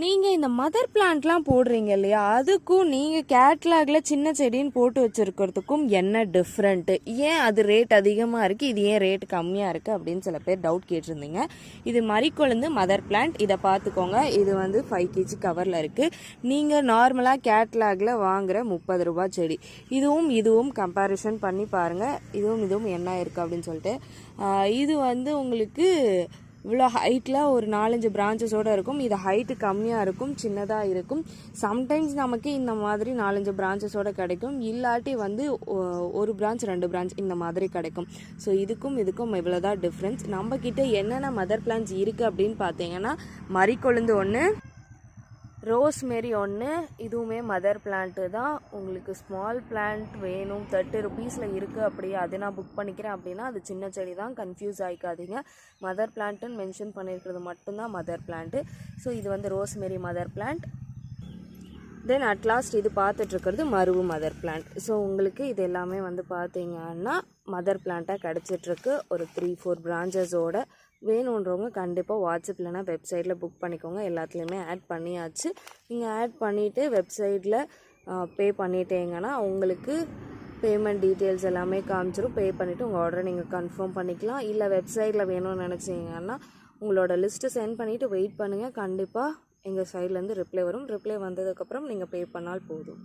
நீங்கள் இந்த மதர் பிளான்ட்லாம் போடுறீங்க இல்லையா? அதுக்கும் நீங்கள் கேட்லாகில் சின்ன செடின்னு போட்டு வச்சுருக்கிறதுக்கும் என்ன டிஃப்ரெண்ட்டு ஏன் அது ரேட் அதிகமாக இருக்குது இது ஏன் ரேட் கம்மியாக இருக்குது அப்படின்னு சில பேர் டவுட் கேட்டிருந்தீங்க. இது மறிக்கொழுந்து மதர் பிளான்ட் இதை பார்த்துக்கோங்க. இது வந்து ஃபைவ் கேஜி கவரில் இருக்குது நீங்கள் நார்மலாக கேட்லாகில் வாங்குகிற முப்பது ரூபா செடி. இதுவும் இதுவும் கம்பேரிசன் பண்ணி பாருங்கள் இதுவும் இதுவும் என்ன இருக்குது அப்படின்னு சொல்லிட்டு. இது வந்து உங்களுக்கு இவ்வளோ ஹைட்டில் ஒரு நாலஞ்சு பிரான்ச்சஸோடு இருக்கும். இது ஹைட்டு கம்மியாக இருக்கும் சின்னதாக இருக்கும். சம்டைம்ஸ் நமக்கு இந்த மாதிரி நாலஞ்சு பிரான்ச்சஸோட கிடைக்கும். இல்லாட்டி வந்து ஒரு பிரான்ச் ரெண்டு பிரான்ச் இந்த மாதிரி கிடைக்கும். ஸோ இதுக்கும் இதுக்கும் இவ்வளோதான் டிஃப்ரென்ஸ் நம்மக்கிட்ட என்னென்ன மதர் பிளான்ஸ் இருக்குது அப்படின்னு பார்த்தீங்கன்னா மறிக்கொழுந்து ஒன்று ரோஸ்மெரி ஒன்று இதுவுமே மதர் பிளான்ட்டு தான். உங்களுக்கு ஸ்மால் பிளான்ட் வேணும் தேர்ட்டி ருபீஸில் இருக்குது அப்படி அது நான் புக் பண்ணிக்கிறேன் அப்படின்னா அது சின்ன செடி தான் கன்ஃபியூஸ் ஆகிக்காதீங்க மதர் பிளான்ட்டுன்னு மென்ஷன் பண்ணியிருக்கிறது மட்டும்தான் மதர் பிளான்ட்டு. ஸோ இது வந்து rosemary mother plant. Then at last இது பார்த்துட்ருக்கிறது மருவு மதர் பிளான்ட். ஸோ உங்களுக்கு இது எல்லாமே வந்து பார்த்தீங்கன்னா மதர் பிளான்ட்டாக கிடச்சிட்ருக்கு. ஒரு த்ரீ ஃபோர் பிரான்ச்சஸோட வேணுன்றவங்க கண்டிப்பாக வாட்ஸ்அப் இல்லைனா வெப்சைட்டில் புக் பண்ணிக்கோங்க. எல்லாத்துலேயுமே ஆட் பண்ணியாச்சு. நீங்கள் ஆட் பண்ணிவிட்டு வெப்சைட்டில் பே பண்ணிட்டீங்கன்னா உங்களுக்கு பேமெண்ட் டீட்டெயில்ஸ் எல்லாமே காமிச்சிரும். பே பண்ணிவிட்டு உங்கள் ஆர்டரை நீங்கள் கன்ஃபார்ம் பண்ணிக்கலாம். இல்லை வெப்சைட்டில் வேணும்னு நினச்சிங்கன்னா உங்களோட லிஸ்ட்டு சென்ட் பண்ணிவிட்டு வெயிட் பண்ணுங்கள் கண்டிப்பாக எங்கள் சைட்லேருந்து ரிப்ளை வரும். ரிப்ளை வந்ததுக்கப்புறம் நீங்கள் பே பண்ணால் போதும்.